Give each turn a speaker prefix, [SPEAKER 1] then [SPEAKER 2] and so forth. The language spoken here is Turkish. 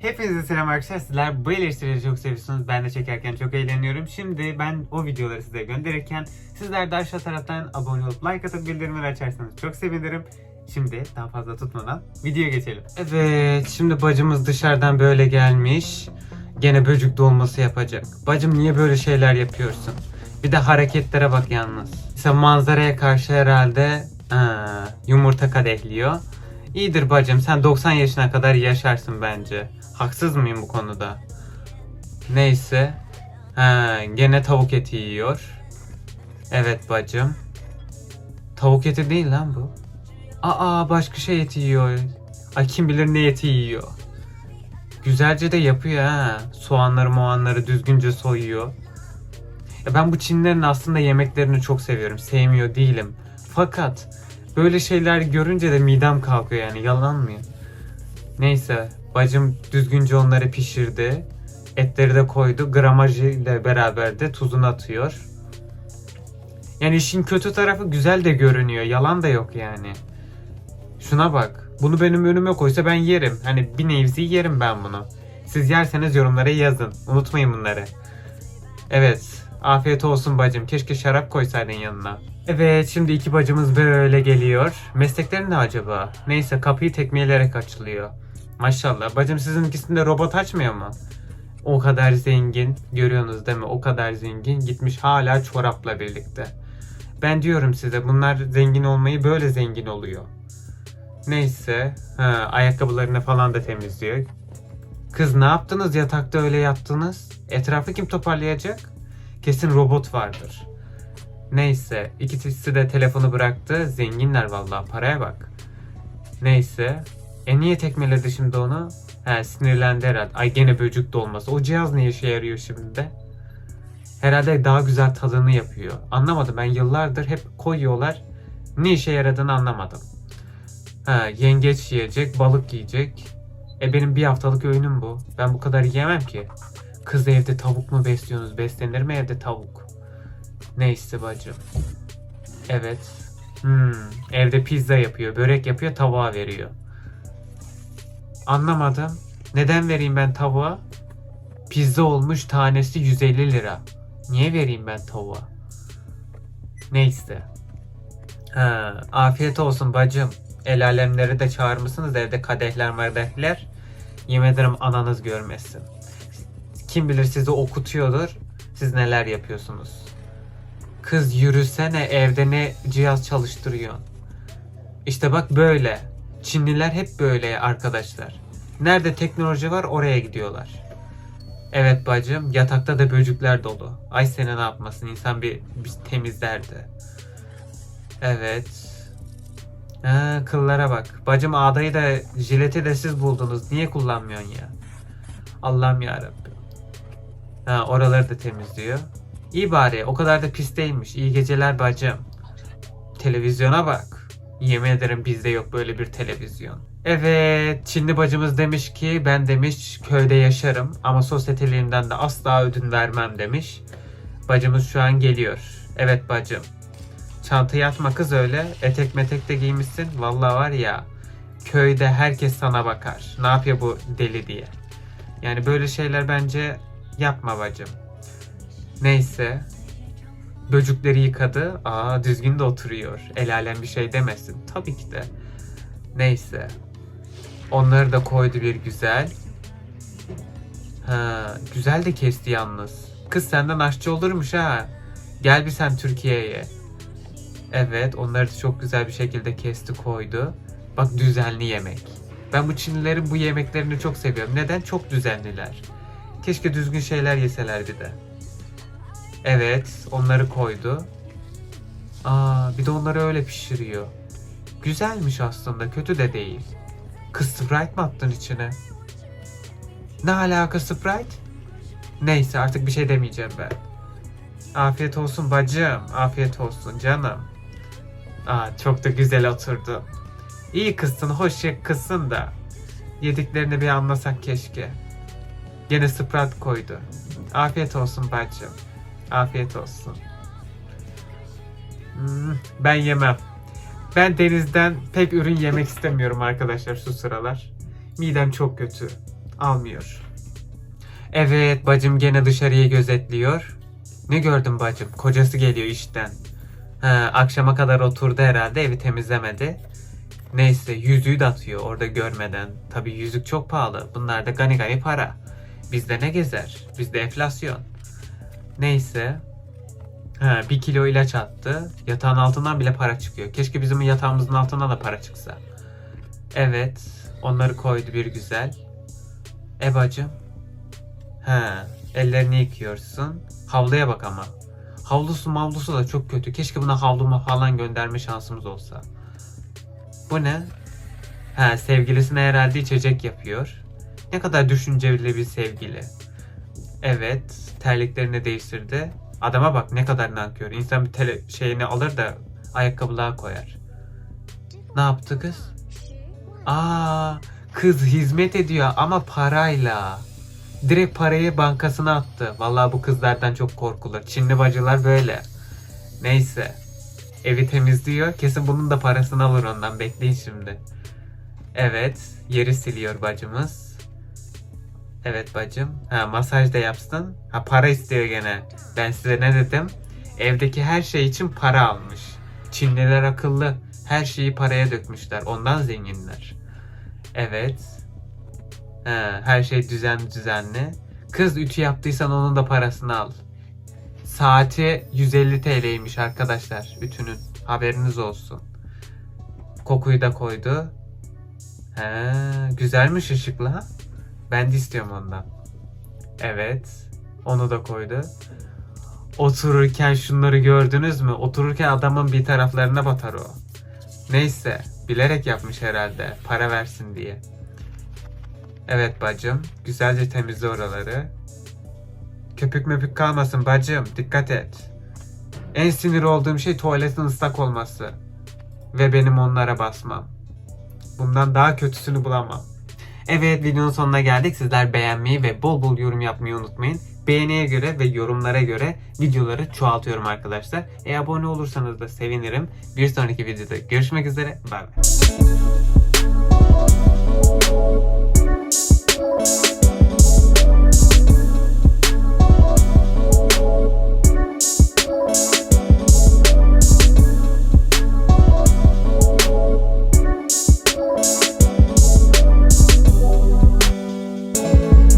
[SPEAKER 1] Hepinize selam arkadaşlar. Bu eleştirileri çok seviyorsunuz. Ben de çekerken çok eğleniyorum. Şimdi ben o videoları size gönderirken sizler de aşağı taraftan abone olup like atıp bildirimleri açarsanız çok sevinirim. Şimdi daha fazla tutmadan videoya geçelim. Evet şimdi bacımız dışarıdan böyle gelmiş. Gene böcük dolması yapacak. Bacım niye böyle şeyler yapıyorsun? Bir de hareketlere bak yalnız. Mesela manzaraya karşı herhalde aa, yumurta kadehliyor. İyidir bacım sen 90 yaşına kadar yaşarsın bence. Haksız mıyım bu konuda? Neyse. Ha, gene tavuk eti yiyor. Evet bacım. Tavuk eti değil lan bu. Aa başka şey eti yiyor. Ay kim bilir ne eti yiyor. Güzelce de yapıyor ha. Soğanları moğanları düzgünce soyuyor. Ya ben bu Çinlerin aslında yemeklerini çok seviyorum. Sevmiyor değilim. Fakat böyle şeyler görünce de midem kalkıyor yani yalan mı? Neyse bacım düzgünce onları pişirdi. Etleri de koydu. Gramajı ile beraber de tuzunu atıyor. Yani işin kötü tarafı güzel de görünüyor. Yalan da yok yani. Şuna bak. Bunu benim önüme koysa ben yerim. Hani bir nevzi yerim ben bunu. Siz yerseniz yorumlara yazın. Unutmayın bunları. Evet. Afiyet olsun bacım. Keşke şarap koysaydın yanına. Evet şimdi iki bacımız böyle geliyor. Meslekleri ne acaba? Neyse kapıyı tekmeleyerek açılıyor. Maşallah. Bacım sizin ikisinde robot açmıyor mu? O kadar zengin. Görüyorsunuz değil mi? O kadar zengin. Gitmiş hala çorapla birlikte. Ben diyorum size bunlar zengin olmayı böyle zengin oluyor. Neyse. Ha, ayakkabılarını falan da temizliyor. Kız ne yaptınız yatakta öyle yattınız? Etrafı kim toparlayacak? Kesin robot vardır. Neyse ikisi de telefonu bıraktı. Zenginler vallahi paraya bak. Neyse. E niye tekmeledi şimdi onu? He sinirlendi herhalde. Ay gene böcük dolması. O cihaz ne işe yarıyor şimdi de? Herhalde daha güzel tadını yapıyor. Anlamadım ben yıllardır hep koyuyorlar. Ne işe yaradığını anlamadım. Ha yengeç yiyecek, balık yiyecek. E benim bir haftalık öğünüm bu. Ben bu kadar yiyemem ki. Kız evde tavuk mu besliyorsunuz? Beslenir mi evde tavuk? Neyse bacım. Evet. Hmm, evde pizza yapıyor, börek yapıyor, tavuğa veriyor. Anlamadım. Neden vereyim ben tavuğa? Pizza olmuş tanesi 150 lira. Niye vereyim ben tavuğa? Neyse. Ha, afiyet olsun bacım. El alemleri de çağırmışsınız evde kadehler mardehler. Yemin ederim ananız görmesin. Kim bilir sizi okutuyordur. Siz neler yapıyorsunuz? Kız yürüsene evde ne cihaz çalıştırıyorsun? İşte bak böyle. Çinliler hep böyle arkadaşlar. Nerede teknoloji var oraya gidiyorlar. Evet bacım yatakta da böcükler dolu. Ay seni ne yapmasın insan bir, bir temizlerdi. Evet. Ha, kıllara bak. Bacım ağdayı da jileti de siz buldunuz. Niye kullanmıyorsun ya? Allah'ım yarabbim. Ha, oraları da temizliyor. İyi bari o kadar da pis değilmiş. İyi geceler bacım. Televizyona bak. Yemin ederim bizde yok böyle bir televizyon. Evet, Çinli bacımız demiş ki ben demiş köyde yaşarım ama sosyeteliğimden de asla ödün vermem demiş. Bacımız şu an geliyor. Evet bacım. Çantayı atma kız öyle. Etek metek de giymişsin. Vallahi var ya köyde herkes sana bakar. Ne yapıyor bu deli diye. Yani böyle şeyler bence yapma bacım. Neyse. Böcükleri yıkadı. Aa düzgün de oturuyor. El alem bir şey demesin. Tabii ki de. Neyse. Onları da koydu bir güzel. Ha, güzel de kesti yalnız. Kız senden aşçı olurmuş ha. Gel bir sen Türkiye'ye. Evet, onları da çok güzel bir şekilde kesti koydu. Bak düzenli yemek. Ben bu Çinlilerin bu yemeklerini çok seviyorum. Neden? Çok düzenliler. Keşke düzgün şeyler yeseler bir de. Evet, onları koydu. Aa, bir de onları öyle pişiriyor. Güzelmiş aslında, kötü de değil. Kız Sprite mi attın içine? Ne alaka Sprite? Neyse artık bir şey demeyeceğim ben. Afiyet olsun bacım, afiyet olsun canım. Aa, çok da güzel oturdu. İyi kızsın, hoş kızsın da. Yediklerini bir anlasak keşke. Gene Sprite koydu. Afiyet olsun bacım. Afiyet olsun. Hmm, ben yemem. Ben denizden pek ürün yemek istemiyorum arkadaşlar şu sıralar. Midem çok kötü. almıyor. Evet bacım gene dışarıyı gözetliyor. Ne gördün bacım? Kocası geliyor işten. Ha, akşama kadar oturdu herhalde evi temizlemedi. Neyse yüzüğü de atıyor orada görmeden. Tabi yüzük çok pahalı. Bunlar da gani gani para. Bizde ne gezer? Bizde enflasyon. Neyse. Ha, bir kilo ilaç attı. Yatağın altından bile para çıkıyor. Keşke bizim yatağımızın altından da para çıksa. Evet. Onları koydu bir güzel. E bacım. Ha, ellerini yıkıyorsun. Havluya bak ama. Havlusu mavlusu da çok kötü. Keşke buna havlu falan gönderme şansımız olsa. Bu ne? Ha, sevgilisine herhalde içecek yapıyor. Ne kadar düşünceli bir sevgili. Evet, terliklerini değiştirdi. Adama bak ne kadar nankör. İnsan bir tele şeyini alır da ayakkabılığa koyar. Ne yaptı kız? Aa, kız hizmet ediyor ama parayla. Direkt parayı bankasına attı. Vallahi bu kızlardan çok korkulur. Çinli bacılar böyle. Neyse. Evi temizliyor. Kesin bunun da parasını alır ondan. Bekleyin şimdi. Evet. Yeri siliyor bacımız. Evet bacım. Ha masaj da yapsın. Ha para istiyor gene. Ben size ne dedim? Evdeki her şey için para almış. Çinliler akıllı. Her şeyi paraya dökmüşler. Ondan zenginler. Evet. Ha, her şey düzenli düzenli. Kız ütü yaptıysan onun da parasını al. Saati 150 TL'ymiş arkadaşlar ütünün. Haberiniz olsun. Kokuyu da koydu. He, güzelmiş ışıklı ha. Ben de istiyorum ondan. Evet. Onu da koydu. Otururken şunları gördünüz mü? Otururken adamın bir taraflarına batar o. Neyse. Bilerek yapmış herhalde. Para versin diye. Evet bacım. Güzelce temizle oraları. Köpük möpük kalmasın bacım. Dikkat et. En sinir olduğum şey tuvaletin ıslak olması. Ve benim onlara basmam. Bundan daha kötüsünü bulamam. Evet videonun sonuna geldik. Sizler beğenmeyi ve bol bol yorum yapmayı unutmayın. Beğeniye göre ve yorumlara göre videoları çoğaltıyorum arkadaşlar. E abone olursanız da sevinirim. Bir sonraki videoda görüşmek üzere. Bay bay.